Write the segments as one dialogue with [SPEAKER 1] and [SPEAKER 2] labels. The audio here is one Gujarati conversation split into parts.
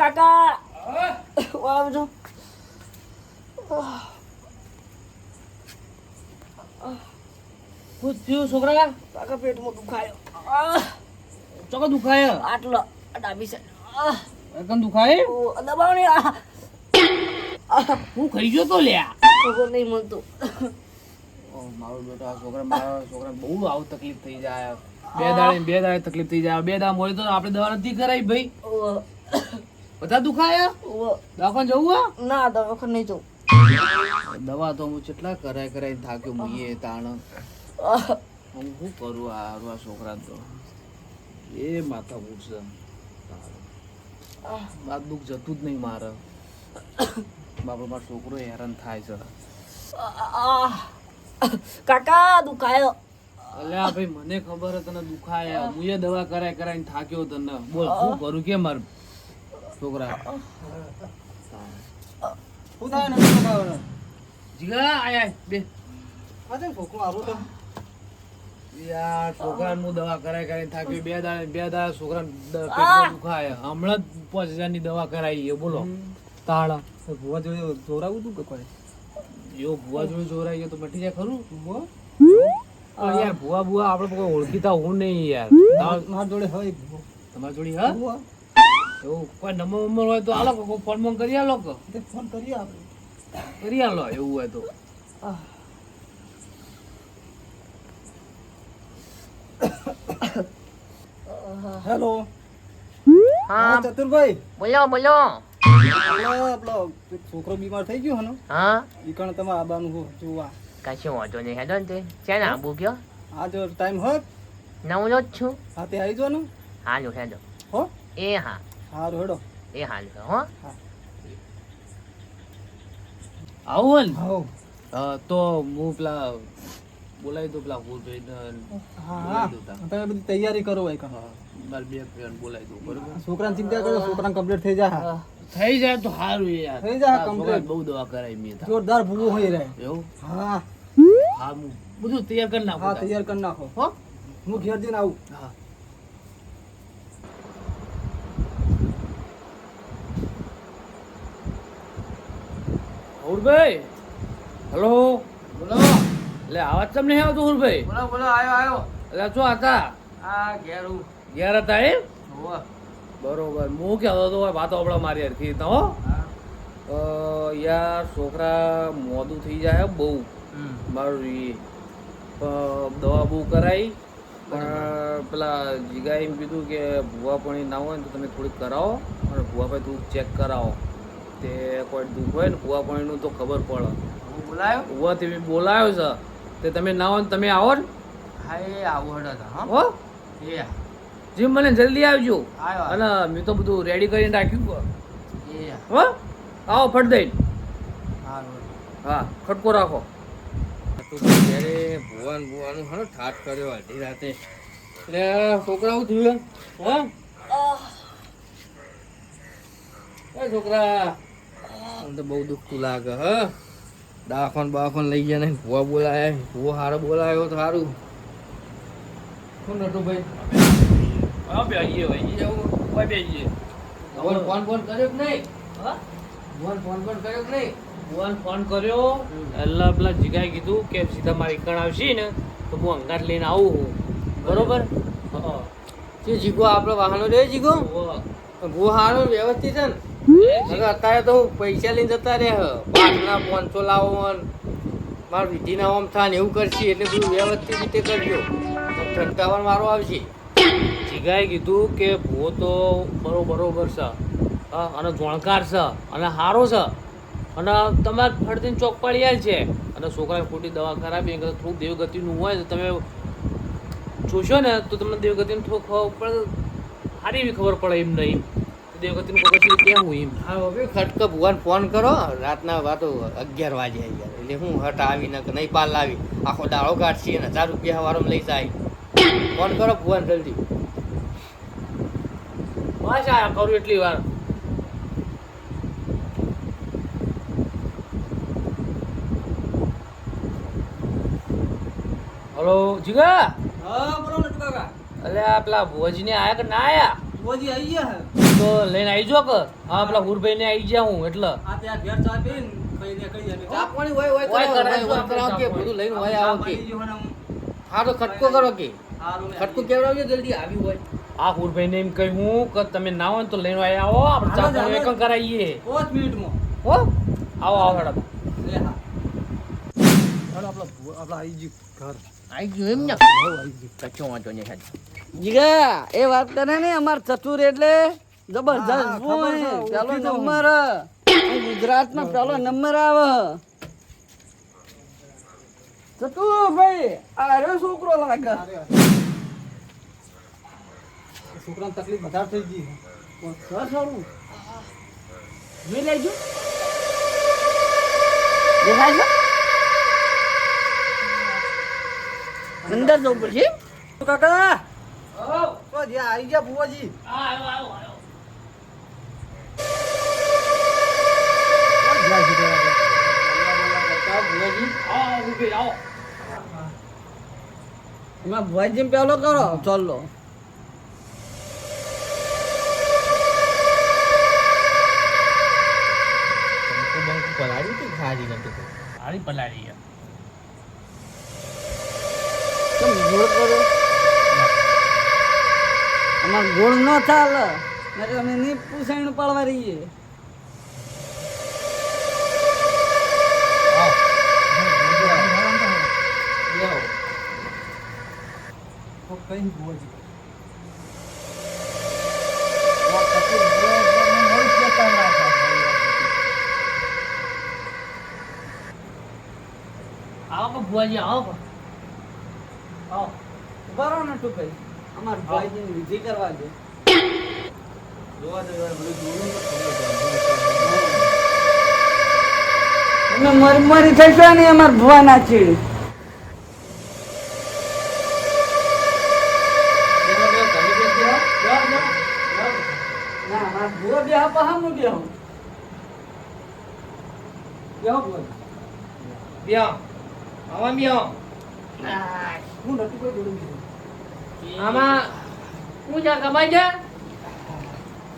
[SPEAKER 1] કાકા. આવજો
[SPEAKER 2] શું થયું છોકરા
[SPEAKER 1] કાકા? પેટમાં દુખાયો.
[SPEAKER 2] ચોકો દુખાય?
[SPEAKER 1] આટલો આ ડાબી સાઈડ
[SPEAKER 2] એકમ દુખાય
[SPEAKER 1] દબાવ નહીં
[SPEAKER 2] હું ખાઈ ગયો તો લ્યા.
[SPEAKER 1] છોકરો નહીં મળતો.
[SPEAKER 2] મારો બેટો છોકરા મારા છોકરા બહુ આવું તકલીફ થઈ જાય. બે દાડે બે દાડે તકલીફ થઈ જાય. બે દાડા મોડી તો આપણે દવા નથી કરાવી ભાઈ. બધા દુખાયા? દવાખાને જવું હે?
[SPEAKER 1] ના દવાખાને નહીં જવું.
[SPEAKER 2] દવા તો હું કેટલા કરાય કરાય થાક્યો મુઈએ તાણ. હું શું કરું આ આ છોકરા તો? એ માથા પૂછશે
[SPEAKER 1] આહ.
[SPEAKER 2] દુઃખ જતું જ નહીં મારે. બાપા મારો છોકરો હેરાન થાય છે.
[SPEAKER 1] કાકા દુખાયો.
[SPEAKER 2] અલ્યા ભાઈ મને ખબર તને દુખાય. હું એ દવા કરાય કરાય થાક્યો તને. બોલ શું કરું કે માર? છોકરા
[SPEAKER 3] શું થાય નથી
[SPEAKER 2] જીગા આય આય બે.
[SPEAKER 3] આ છે ને તો.
[SPEAKER 2] યાર છોકરાને હું દવા કરાય કરાઈને થાક્યો. બે દાડા બે દાડા છોકરા પેટમાં દુખાય. હમણાં જ પાંચ હજારની દવા કરાવી એ બોલો. તાળા.
[SPEAKER 3] ભુવા જોડે જોરાવું તું કે કોઈ?
[SPEAKER 2] એવો ભુવા જોડે જોરાઈ ગયો તો મટી જાય ખરું?
[SPEAKER 3] ભુવા?
[SPEAKER 2] આ યાર ભુવા ભુવા આપણે કોઈ ઓળખીતા હું નહીં યાર.
[SPEAKER 3] તમારા જોડે હોય
[SPEAKER 2] તમારા જોડે હા?
[SPEAKER 3] ભુવા?
[SPEAKER 2] એવું કોઈ નંબર નંબર હોય તો આલો કોઈ ફોન મોન કરી આલો કે?
[SPEAKER 3] ફોન કરીએ આપણે
[SPEAKER 2] કરી આલો એવું હોય તો.
[SPEAKER 3] હેલો
[SPEAKER 4] હા.
[SPEAKER 3] ચતુરભાઈ.
[SPEAKER 4] બોલો બોલો.
[SPEAKER 3] આપણો છોકરો બીમાર થઈ ગયો હનો.
[SPEAKER 4] હા.
[SPEAKER 3] ઈ કણ તમે આબાનું હો જોવા.
[SPEAKER 4] કશું વાંધો નહીં હેડો ને તે. છે ને આબુ ગયો?
[SPEAKER 3] આ જો ટાઈમ હોત.
[SPEAKER 4] નવલો જ છું.
[SPEAKER 3] હા તે આવી જવાનું.
[SPEAKER 4] જો હેડો.
[SPEAKER 3] હો.
[SPEAKER 4] એ હા.
[SPEAKER 3] સારું હેડો.
[SPEAKER 4] એ હાલું હો.
[SPEAKER 2] આવું તો હું પેલા બોલાવી દઉં પેલા
[SPEAKER 3] હા
[SPEAKER 2] તા.
[SPEAKER 3] તમે બધી તૈયારી કરો ભાઈ
[SPEAKER 2] મારે બે ફ્રેન્ડ બોલાવી દઉં બરોબર?
[SPEAKER 3] છોકરાને ચિંતા કરો છોકરાને કમ્પ્લીટ થઈ જાય
[SPEAKER 2] થઈ જાય તો સારું યાર.
[SPEAKER 3] થઈ જાય
[SPEAKER 2] કમ્પ્લીટ બહુ દવા કરાવી મેં.
[SPEAKER 3] જોરદાર ભૂવો હોય રહે
[SPEAKER 2] એવું?
[SPEAKER 3] હા.
[SPEAKER 2] હા હું બધું તૈયાર કરી નાખો
[SPEAKER 3] હા તૈયાર કરી નાખો.
[SPEAKER 2] હો?
[SPEAKER 3] હું ઘેર જઈને આવું.
[SPEAKER 2] હા. ઉરભાઈ હલો?
[SPEAKER 5] બોલો.
[SPEAKER 2] એટલે આવાજ તમને નહીં આવતો ઉરભાઈ
[SPEAKER 5] બોલો બોલો આયો આવ્યો
[SPEAKER 2] એટલે શું હતા
[SPEAKER 5] આ ઘેર. હું
[SPEAKER 2] ઘેર હતા એ. બરોબર. હું કહેતો હતો વાતો આપણા મારી હરખી તો હા. યાર છોકરા મોડું થઈ જાય બહુ. મારું દવા બહુ કરાવી પણ પેલા જીગા એમ કીધું કે ભૂવા પાણી ના હોય તો તમે થોડીક કરાવો. અને ભૂવા ભાઈ થોડુંક ચેક કરાવો. તે કોઈ દુઃખ હોય ને કુવા પાણીનું તો ખબર પડે.
[SPEAKER 5] હું બોલાયો?
[SPEAKER 2] ભૂવા તમે બોલાયો છે. તે તમે ના હોય ને તમે આવો ને.
[SPEAKER 5] હા એ આવું હતા હં?
[SPEAKER 2] હો?
[SPEAKER 5] એ
[SPEAKER 2] જીમ મને જલ્દી આવજો.
[SPEAKER 5] આયો
[SPEAKER 2] અને મેં તો બધું રેડી કરીને રાખ્યું. હો. આવો ફટ દઈને. હા ખટકો રાખો.
[SPEAKER 5] ત્યારે ભુવાન ભુવાનું હા ઠાઠ કર્યો અઢી રાતે. એટલે છોકરા હું થયું? હા? છોકરા આમ તો બહુ દુખતું લાગે હ. દાખોન બાખોન લઈ ગયા ને ભુવા બોલાયા ભૂવો હારો બોલાયો તો સારું શું નટુભાઈ
[SPEAKER 2] હા બે આવીએ ભાઈ
[SPEAKER 5] જવું
[SPEAKER 2] ભાઈ બે આવીએ
[SPEAKER 5] ભુવાને ફોન ફોન કર્યો કે નહીં?
[SPEAKER 2] હા?
[SPEAKER 5] ભુવાને ફોન ફોન કર્યો કે નહીં?
[SPEAKER 2] ભુવાન ફોન કર્યો. એટલે પેલા જીગાએ કીધું કે સીધા મારી કણ આવશે ને તો હું અંગાત લઈને આવું બરોબર? હા.
[SPEAKER 5] જે જીગો આપણો વાહનો રે જીગો.
[SPEAKER 2] હોવે.
[SPEAKER 5] ભૂ હારો વ્યવસ્થિત છે ને? હવે અત્યારે તો પૈસા લઈને જતા રહે પાંચના પાંચસો લાવો મારા વિધિના ઓમ થાય એવું કરશે એટલે બધું વ્યવસ્થિત રીતે કરજો. ઠંકાવન મારો આવશે.
[SPEAKER 2] જીગાએ કીધું કે ભૂવો તો બરો બરોબર છે અને જોણકાર છે, અને સારો છે. અને તમારે ફરતીને ચોકપાળી આલ છે. અને છોકરાને ખોટી દવા કરાવી કરતાં થોડુંક દેવગતિનું હોય તો તમે જોશો ને, તો તમને દેવગતિનું થોડુંક ખબર પડે. સારી એવી ખબર પડે એમ નહીં. દેવગતિનું પગથિયું કેમ હોય એમ?
[SPEAKER 5] હા હવે ખટકો ભુવાન ફોન કરો રાતના વાતો અગિયાર વાગે આવી યાર એટલે હું હટ આવીને કે નહીં પાલ લાવી આખો દાળો કાઢશી અને હજાર રૂપિયા વારો લઈ જાય. ફોન કરો ભગવાન જલ્દી.
[SPEAKER 2] બસ આ કરું એટલી વાર. હલો જીગા?
[SPEAKER 3] હા બોલો નટુ કાકા.
[SPEAKER 2] અલે આ પેલા ભુવાજીને આયા કે ના આયા?
[SPEAKER 3] ભોજી આવી ગયા હે.
[SPEAKER 2] તો લઈને આવી જો કે. હા પેલા હુરભાઈ ને આવી ગયા હું એટલે.
[SPEAKER 3] આ ત્યાં ઘેર ચા પીને ખાઈ નીકળી જાય
[SPEAKER 5] ચા પાણી હોય હોય
[SPEAKER 2] હોય
[SPEAKER 5] કરાવો,
[SPEAKER 2] કરાવજો
[SPEAKER 5] હોય
[SPEAKER 2] આપણે
[SPEAKER 5] કરાવો કે બધું લઈને હોય આવો કે.
[SPEAKER 3] પાણી જેવું ને આમ
[SPEAKER 5] હા તો ખટકો કરો કે. ખટકો કેવડાવજો જલ્દી આવી હોય.
[SPEAKER 2] આ હુરભાઈ ને એમ કહ્યું કે તમે ના હોય ને તો લઈને આવી આવો આપણે ચા પાણી એકમ કરાવીએ.
[SPEAKER 3] પાંચ મિનિટમાં.
[SPEAKER 2] હો? આવો આવો હેડો
[SPEAKER 3] લે હા. હાલો આપણા આપણા આઈ ગયું ઘર.
[SPEAKER 4] આવી ગયું એમ ને?
[SPEAKER 3] ગયું.
[SPEAKER 1] જીગા એ વાત કરે ને અમાર ચતુર એટલે જબરજસ્ત હોય પેલો. નંબર. ગુજરાતનો પેલો નંબર આવે. તું ભાઈ આ રહ્યો છોકરો લાગે.
[SPEAKER 3] છોકરાને તકલીફ વધારે થઈ ગઈ સર સારું?
[SPEAKER 1] જોઈ લેજો. દેખાય છે? અંદર જવું પડશે.
[SPEAKER 3] કાકા. આવી ગયા આઈ ગયા બુવાજી
[SPEAKER 1] એમાં ભુવાજી પેલો કરો. ચાલો.
[SPEAKER 2] પલાળી હતી ખારી નથી ખારી પલાળી
[SPEAKER 1] કેમ ગોળ કરો? અમાર ગોળ ન ચાલે નકર અમે ની પૂછાણ પાડવા રહીએ.
[SPEAKER 3] તો કઈ બુવાજી
[SPEAKER 2] આવો ભુવાજી આવો. આવો.
[SPEAKER 1] રહો ને તું કઈ અમાર ભાઈજી વિધિ કરવા દે. તમે મરી મરી થશો ને અમાર ભુવાના ના ચીડ
[SPEAKER 5] બ્યા આવા બ્યા
[SPEAKER 3] હું કોઈ જોડું
[SPEAKER 4] આમાં છે ખબર છે?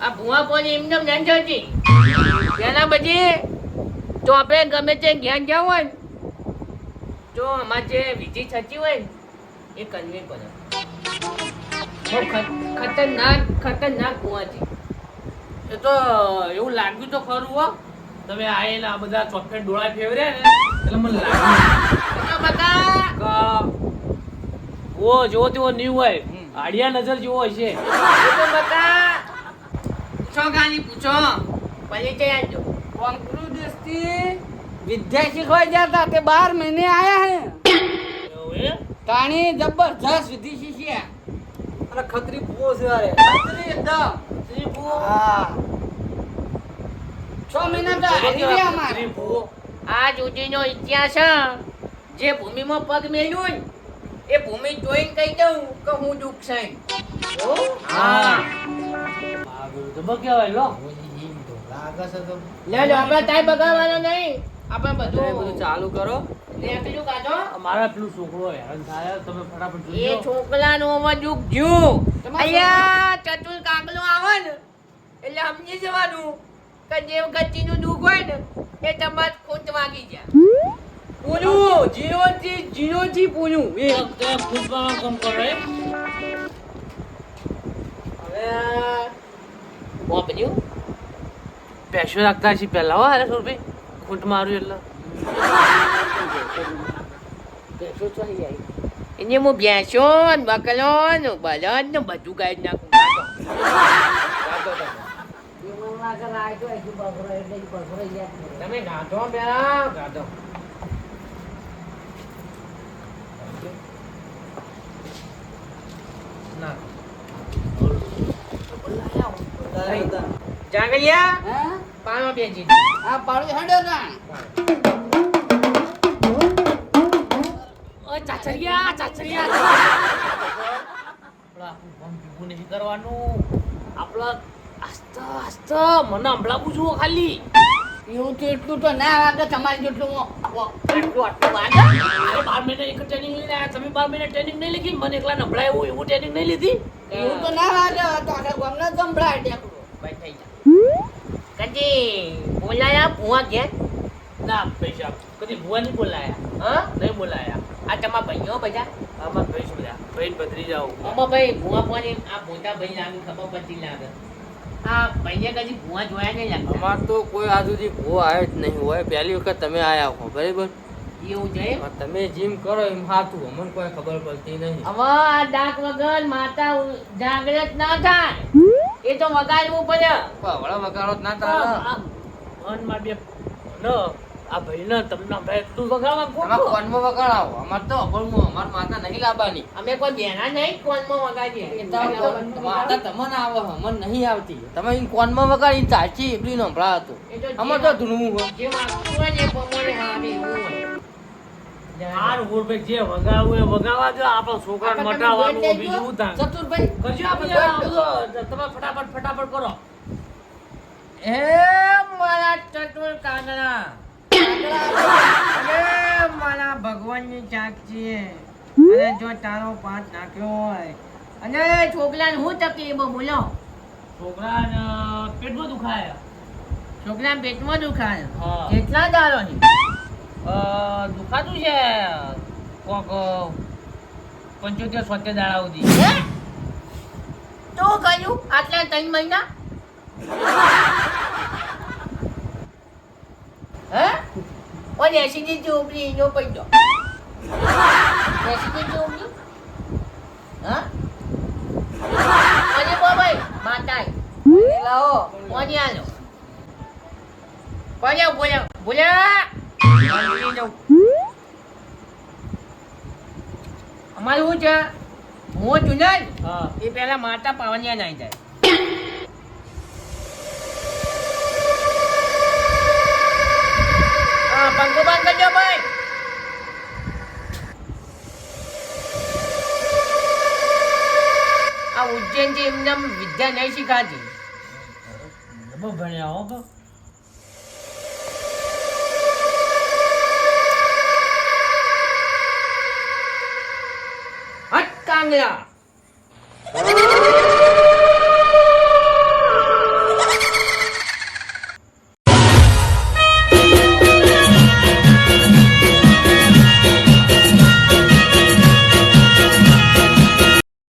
[SPEAKER 4] આ ભૂવા પોની એમને એમ નામ છે તેના પછી તો આપણે ગમે તે જ્ઞાન જવું હોય ને તો આમાં જે વિધિ થતી હોય ને એ કરવી પડે. ખતરનાક ખતરનાક છે
[SPEAKER 2] એ તો એવું લાગ્યું તો ખરું હો. તમે આયેલા બધા ચોકલેટ ડોળા ફેવરે ને એટલે મને કે ઓ જો તેવો ન્યુ હોય. આડિયા નજર જેવો હશે.
[SPEAKER 4] પૂછો ગાની પૂછો. પરિચય આપજો
[SPEAKER 1] વાંકડું દેશથી વિદ્યા શીખવા ગયા હતા તે બાર મહિને આયા હે. તાણી જબરજસ્ત વિધિ શીખ્યા.
[SPEAKER 3] અરે ખત્રી ભૂવો છે અરે
[SPEAKER 1] ખત્રી એકદમ. હા. છ મહિના તો હારી અમારે.
[SPEAKER 4] આ ઇતિહાસ જે ભૂમિમાં પગ મેળ્યું ને એ ભૂમિ જોઈને કહી દઉં કે હું દુઃખ હા?
[SPEAKER 2] તો લો.
[SPEAKER 5] લાગે છે તો
[SPEAKER 4] લે લો આપણે તાઈ બગાડવાનો નહીં. આપણે
[SPEAKER 5] બધું
[SPEAKER 4] બધું
[SPEAKER 5] ચાલુ કરો.
[SPEAKER 2] મારા પેલું છોકરો હેરાન થાય તમે ફટાફટ
[SPEAKER 4] એ છોકરાનું દુઃખ જ્યું અહીંયા ચતુર કાગલો આવે ને એટલે સમજી જવાનું. કે દેવ ગતિનું દુઃખ હોય ને એ તમારે ખોટ વાગી જાય પૂરું જીરોથી જીરો થી પૂરું એ
[SPEAKER 2] તો તે કામ કરો એમ
[SPEAKER 4] હવે વાપર્યું
[SPEAKER 2] પેશો રાખતા છીએ પહેલા હો અરે સુરભી ખૂંટ મારું એટલે
[SPEAKER 4] બેસો તો આવી. એને હું ભેંસો ને બકલો ને બળદ ને બધું ગાઈ નાખું.
[SPEAKER 1] મને લાગે રાખ્યો હશે એટલે ઈ યાદ
[SPEAKER 4] તમે ગાતો પેલા ગાતો જાગલિયા?
[SPEAKER 1] હે?
[SPEAKER 4] બેજી.
[SPEAKER 1] આ પાડું હેડો તાણ
[SPEAKER 2] ચાચરિયા ચાચરિયા. આપણું નહીં કરવાનું. આપણા આસ્તા આસ્તા મને હંભળાવું જુઓ ખાલી.
[SPEAKER 1] એવું તો એટલું તો ના વાગે તમારી જેટલું
[SPEAKER 4] આટલું આટલું વાગે?
[SPEAKER 2] બાર મહિને એક ટ્રેનિંગ લઈને આવ્યા. તમે બાર મહિને ટ્રેનિંગ નહીં લીધી? મને એકલા નબળાય એવું એવું ટ્રેનિંગ નહીં લીધી?
[SPEAKER 1] એવું તો ના વાગે તો આખા ગામને સંભળાય ટેકડું
[SPEAKER 4] થઈ જા. કદી બોલાયા ભૂવા ઘેર?
[SPEAKER 2] ના પૈસા કદી ભૂવા નહીં બોલાયા.
[SPEAKER 4] હા?
[SPEAKER 2] નહીં બોલાયા.
[SPEAKER 4] આ તમારા ભાઈઓ બધા?
[SPEAKER 2] આમાં ભાઈ બધા? ભાઈ બદરી જાઓ
[SPEAKER 4] આમાં ભાઈ ભૂવા પોની આ મોટા ભાઈ લાગે ખબર પડતી લાગે
[SPEAKER 5] અમાર તો કોઈ આજ સુધી ભૂવો જ નહીં હોય. પહેલી વખત તમે આયા હો બરાબર?
[SPEAKER 4] એવું છે
[SPEAKER 5] તમે જીમ કરો એમ હાથું. અમને કોઈ ખબર પડતી નહીં.
[SPEAKER 4] હવે આ ડાક વગર માતા જાગૃત ના થાય. એ તો વગાડવું પડે.
[SPEAKER 5] વગાડો ના થાય.
[SPEAKER 2] મન બે ન આ ભાઈ ને તમને ભાઈ તું વગાડવા
[SPEAKER 5] અમાર
[SPEAKER 2] કોણ
[SPEAKER 5] કોનમાં વગાડાવો? અમાર તો અભણવું અમાર માતા નહીં લાવવાની
[SPEAKER 4] અમે કોઈ બેના નહીં કોનમાં વગાડીએ?
[SPEAKER 5] માતા તમને આવે અમને નહીં આવતી. તમે કોનમાં વગાડી ચાચી એટલી નો
[SPEAKER 4] ભળા હતો.
[SPEAKER 5] અમાર તો ધૂનવું હોય.
[SPEAKER 4] જે વાગતું હોય ને પ્રમાણે એવું
[SPEAKER 2] જે એ દો આપણા બીજું થાય
[SPEAKER 4] ચતુરભાઈ
[SPEAKER 2] કરજો આપણે તમે ફટાફટ ફટાફટ કરો.
[SPEAKER 4] એ મારા ચતુર કાગડા અરે મારા ભગવાનની અને જો તારો પાત નાખ્યો હોય. અને છોકરાને હું તકલીફ બોલો.
[SPEAKER 2] છોકરાને પેટમાં દુખાય.
[SPEAKER 4] છોકરા પેટમાં દુખાય. કેટલા છે?
[SPEAKER 2] દુખાતું છે. કોક પંચોતેર સોતેર દાડા સુધી?
[SPEAKER 4] તો કહ્યું આટલા ત્રણ મહિના? હે? ઓલી એસિડિટી ઉપરી એનો પૈસો એસિડિટી ઉપરી હા અરે બાબાઈ માતાઈ લાવો કોની આલો બોલ્યા બોલ્યા બોલ્યા અમારું શું છે હું છું એ પેલા માતા પાવનિયા નાઈ જાય હા પંખો બંધ કરજો ભાઈ. આ ઉજ્જૈનથી એમને વિદ્યા નહીં શીખાતી
[SPEAKER 2] ભણ્યા હો.
[SPEAKER 4] હટ કાંગલા